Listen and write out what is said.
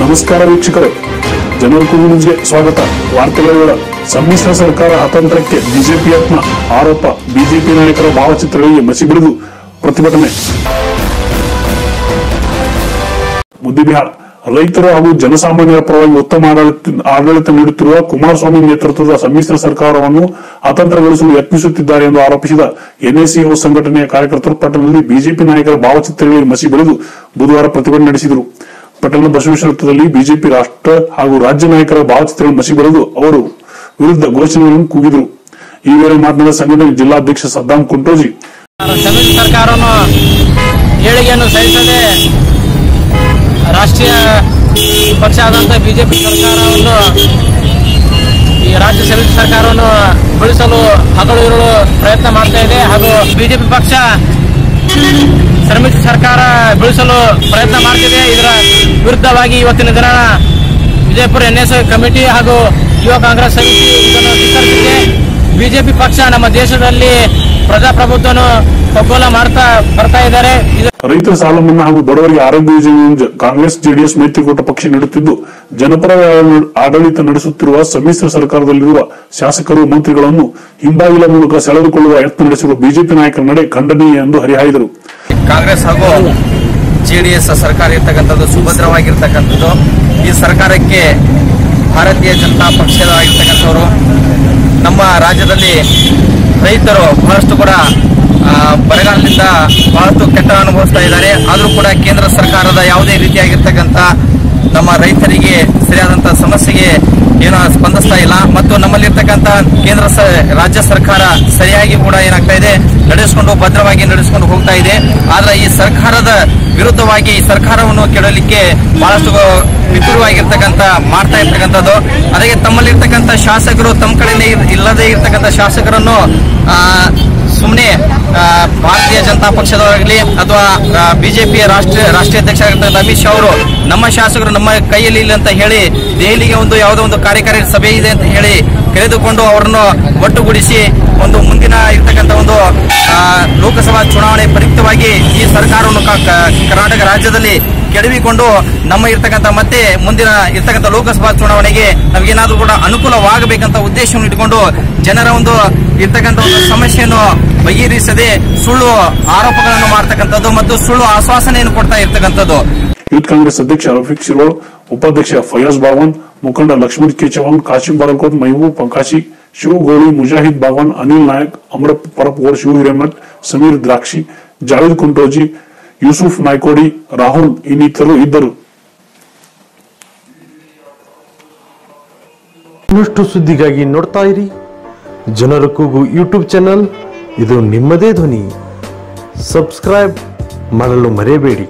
ನಮಸ್ಕಾರ ವೀಕ್ಷಕರೇ. ಜನರ ಸ್ವಾಗತ. ವಾರ್ತೆಗಳ ಸಮ್ಮಿಶ್ರ ಸರ್ಕಾರ ಅತಂತ್ರಕ್ಕೆ ಬಿಜೆಪಿ ಯತ್ನ. ಆರೋಪ. ಬಿಜೆಪಿ ನಾಯಕರ ಭಾವಚಿತ್ರಗಳಿಗೆ ಮಸಿ ಬಿಡಿದು ಪ್ರತಿಭಟನೆ. ಮುದ್ದಿಬಿಹಾಳ ರೈತರು ಹಾಗೂ ಜನಸಾಮಾನ್ಯರ ಪರವಾಗಿ ಉತ್ತಮ ಆಡಳಿತ ನೀಡುತ್ತಿರುವ ಕುಮಾರಸ್ವಾಮಿ ನೇತೃತ್ವದ ಸಮ್ಮಿಶ್ರ ಸರ್ಕಾರವನ್ನು ಅತಂತ್ರಗೊಳಿಸಲು ಯತ್ನಿಸುತ್ತಿದ್ದಾರೆ ಎಂದು ಆರೋಪಿಸಿದ ಎನ್ಎಸಿಒ ಸಂಘಟನೆಯ ಕಾರ್ಯಕರ್ತರು ಪಟ್ಟಣದಲ್ಲಿ ಬಿಜೆಪಿ ನಾಯಕರ ಭಾವಚಿತ್ರಗಳಿಗೆ ಮಸಿ ಬೆಳೆದು ಬುಧವಾರ ಪ್ರತಿಭಟನೆ ನಡೆಸಿದರು. ಪಟ್ಟಣದ ಬಸವೇಶ್ವರ ವೃತ್ತದಲ್ಲಿ ಬಿಜೆಪಿ ರಾಷ್ಟ್ರ ಹಾಗೂ ರಾಜ್ಯ ನಾಯಕರ ಭಾವಚಿತ್ರಗಳು ಮಸಿ ಬರೆದು ಅವರು ವಿರುದ್ಧ ಘೋಷಣೆಗಳನ್ನು ಕೂಗಿದರು. ಈ ವೇಳೆ ಮಾತನಾಡಿದ ಸಂಘಟನೆ ಜಿಲ್ಲಾಧ್ಯಕ್ಷ ಸದ್ದಾಂ ಕುಂಟೋಜಿ ಸರ್ಕಾರವನ್ನು ಏಳಿಗೆಯನ್ನು ಸಹಿಸದೆ ರಾಷ್ಟ್ರೀಯ ಪಕ್ಷ ಆದಂತಹ ಬಿಜೆಪಿ ಸರ್ಕಾರವನ್ನು ಈ ರಾಜ್ಯ ಸಮ್ಮಿಶ್ರ ಸರ್ಕಾರವನ್ನು ಉಳಿಸಲು ಹಗಲು ಪ್ರಯತ್ನ ಮಾಡ್ತಾ ಇದೆ ಹಾಗೂ ಬಿಜೆಪಿ ಪಕ್ಷ ಸಮ್ಮಿಶ್ರ ಸರ್ಕಾರ ಬೆಳೆಸಲು ಪ್ರಯತ್ನ ಮಾಡ್ತಿದೆ. ಇದರ ವಿರುದ್ಧವಾಗಿ ಇವತ್ತಿನ ದಿನ ವಿಜಯಪುರ ಎನ್ಎಸ್ ಕಮಿಟಿ ಹಾಗೂ ಯುವ ಕಾಂಗ್ರೆಸ್ ಸಮಿತಿ ಇದನ್ನು ಧಿಕ್ಕರಿಸಿದೆ. ಬಿಜೆಪಿ ಪಕ್ಷ ನಮ್ಮ ದೇಶದಲ್ಲಿ ಪ್ರಜಾಪ್ರಭುತ್ವವನ್ನು ಕಗ್ಗೋಲ ಮಾಡ್ತಾ ಬರ್ತಾ ಇದ್ದಾರೆ. ಇದು ರೈತರ ಸಾಲ ಮನ್ನಾ ಹಾಗೂ ಬಡವರಿಗೆ ಆರೋಗ್ಯ ಯೋಜನೆ ಕಾಂಗ್ರೆಸ್ ಜೆಡಿಎಸ್ ಮೈತ್ರಿಕೂಟ ಪಕ್ಷ ನೀಡುತ್ತಿದ್ದು ಜನಪರ ಆಡಳಿತ ನಡೆಸುತ್ತಿರುವ ಸಮ್ಮಿಶ್ರ ಸರ್ಕಾರದಲ್ಲಿರುವ ಶಾಸಕರು ಮಂತ್ರಿಗಳನ್ನು ಹಿಂಬಾಗಿಲ ಮೂಲಕ ಸೆಳೆದುಕೊಳ್ಳುವ ಯತ್ನ ನಡೆಸಿರುವ ಬಿಜೆಪಿ ನಾಯಕರ ನಡೆ ಖಂಡನೀಯ ಎಂದು ಹರಿಹಾಯ್ದರು. ಕಾಂಗ್ರೆಸ್ ಹಾಗೂ ಜೆಡಿಎಸ್ ಸರ್ಕಾರ ಇರ್ತಕ್ಕಂಥದ್ದು ಸುಭದ್ರವಾಗಿರ್ತಕ್ಕಂಥದ್ದು. ಈ ಸರ್ಕಾರಕ್ಕೆ ಭಾರತೀಯ ಜನತಾ ಪಕ್ಷದಾಗಿರ್ತಕ್ಕಂಥವರು ನಮ್ಮ ರಾಜ್ಯದಲ್ಲಿ ರೈತರು ಬಹಳಷ್ಟು ಕೂಡ ಬರಗಾಲದಿಂದ ಬಹಳಷ್ಟು ಕೆಟ್ಟ ಅನುಭವಿಸ್ತಾ ಇದ್ದಾರೆ. ಆದರೂ ಕೂಡ ಕೇಂದ್ರ ಸರ್ಕಾರದ ಯಾವುದೇ ರೀತಿಯಾಗಿರ್ತಕ್ಕಂಥ ನಮ್ಮ ರೈತರಿಗೆ ಸರಿಯಾದಂತಹ ಸಮಸ್ಯೆಗೆ ಏನೋ ಸ್ಪಂದಿಸ್ತಾ ಇಲ್ಲ. ಮತ್ತು ನಮ್ಮಲ್ಲಿರ್ತಕ್ಕಂಥ ಕೇಂದ್ರ ರಾಜ್ಯ ಸರ್ಕಾರ ಸರಿಯಾಗಿ ಕೂಡ ಏನಾಗ್ತಾ ಇದೆ, ನಡೆಸಿಕೊಂಡು ಭದ್ರವಾಗಿ ನಡೆಸಿಕೊಂಡು ಹೋಗ್ತಾ ಇದೆ. ಆದ್ರೆ ಈ ಸರ್ಕಾರದ ವಿರುದ್ಧವಾಗಿ ಈ ಸರ್ಕಾರವನ್ನು ಕೆಡಲಿಕ್ಕೆ ಬಹಳಷ್ಟು ವಿಪುಲವಾಗಿರ್ತಕ್ಕಂಥ ಮಾಡ್ತಾ ಇರ್ತಕ್ಕಂಥದ್ದು. ಅದಕ್ಕೆ ತಮ್ಮಲ್ಲಿರ್ತಕ್ಕಂಥ ಶಾಸಕರು ತಮ್ಮ ಕಡೆಯಿಂದ ಇಲ್ಲದೇ ಇರತಕ್ಕಂಥ ಶಾಸಕರನ್ನು ಸುಮ್ಮನೆ ಭಾರತೀಯ ಜನತಾ ಪಕ್ಷದವರಾಗಲಿ ಅಥವಾ ಬಿಜೆಪಿಯ ರಾಷ್ಟ್ರೀಯ ರಾಷ್ಟ್ರೀಯ ಅಧ್ಯಕ್ಷ ಆಗಿರ್ತಕ್ಕಂಥ ಅಮಿತ್ ಶಾ ಅವರು ನಮ್ಮ ಶಾಸಕರು ನಮ್ಮ ಕೈಯಲ್ಲಿ ಇಲ್ಲ ಅಂತ ಹೇಳಿ ದೆಹಲಿಗೆ ಒಂದು ಯಾವುದೋ ಒಂದು ಕಾರ್ಯಕಾರಿ ಸಭೆ ಇದೆ ಅಂತ ಹೇಳಿ ಕರೆದುಕೊಂಡು ಅವರನ್ನು ಒಟ್ಟುಗೂಡಿಸಿ ಒಂದು ಮುಂದಿನ ಇರ್ತಕ್ಕಂಥ ಒಂದು ಲೋಕಸಭಾ ಚುನಾವಣೆ ಪರಿಕ್ತವಾಗಿ ಈ ಸರ್ಕಾರವನ್ನು ಕರ್ನಾಟಕ ರಾಜ್ಯದಲ್ಲಿ ಕೆಡವಿಕೊಂಡು ನಮ್ಮ ಇರ್ತಕ್ಕಂಥ ಮತ್ತೆ ಮುಂದಿನ ಇರ್ತಕ್ಕಂಥ ಲೋಕಸಭಾ ಚುನಾವಣೆಗೆ ನಮಗೇನಾದ್ರೂ ಕೂಡ ಅನುಕೂಲವಾಗಬೇಕಂತ ಉದ್ದೇಶವನ್ನು ಇಟ್ಕೊಂಡು ಜನರ ಒಂದು ಇರ್ತಕ್ಕಂಥ ಒಂದು ಸಮಸ್ಯೆಯನ್ನು ಬಗೆಹರಿಸದೆ ಸುಳ್ಳು ಆರೋಪಗಳನ್ನು ಮಾಡ್ತಕ್ಕಂಥದ್ದು ಮತ್ತು ಸುಳ್ಳು ಆಶ್ವಾಸನೆಯನ್ನು ಕೊಡ್ತಾ ಇರ್ತಕ್ಕಂಥದ್ದು. ಯೂತ್ ಕಾಂಗ್ರೆಸ್ ಅಧ್ಯಕ್ಷ ರಫೀಕ್ ಶಿರೋಳ್ ಉಪಾಧ್ಯಕ್ಷ ಫಯಾಜ್ ಬಾಗವಾನ್, ಮುಖಂಡ ಲಕ್ಷ್ಮಣ್ ಕೆ ಕಾಶಿಂ ಬಾಲಕೋಟ್ ಮೈಬೂಬ್ ಪಂಕಾಶಿ, ಶಿವ ಗೋಳಿ, ಮುಜಾಹಿದ್ ಬಾಗವಾನ್, ಅನಿಲ್ ನಾಯಕ್ ಅಮರಪ್ ಪರಪ್ ಓರ್ ಶಿವ ಹಿರೇಮಠ್ ಸಮೀರ್ ದ್ರಾಕ್ಷಿ, ಜಾವೇದ್ ಕುಂಟೋಜಿ ಯೂಸುಫ್, ನಾಯ್ಕೋಡಿ, ರಾಹುಲ್ ಇನ್ನಿತರರು ಇದ್ದರು. ಇನ್ನಷ್ಟು ಸುದ್ದಿಗಾಗಿ ನೋಡ್ತಾ ಇರಿ. ಜನರ ಕೂಗು ಯೂಟ್ಯೂಬ್ ಚಾನಲ್. ಇದು ನಿಮ್ಮದೇ ಧ್ವನಿ. ಸಬ್ಸ್ಕ್ರೈಬ್ ಮಾಡಲು ಮರೆಯಬೇಡಿ.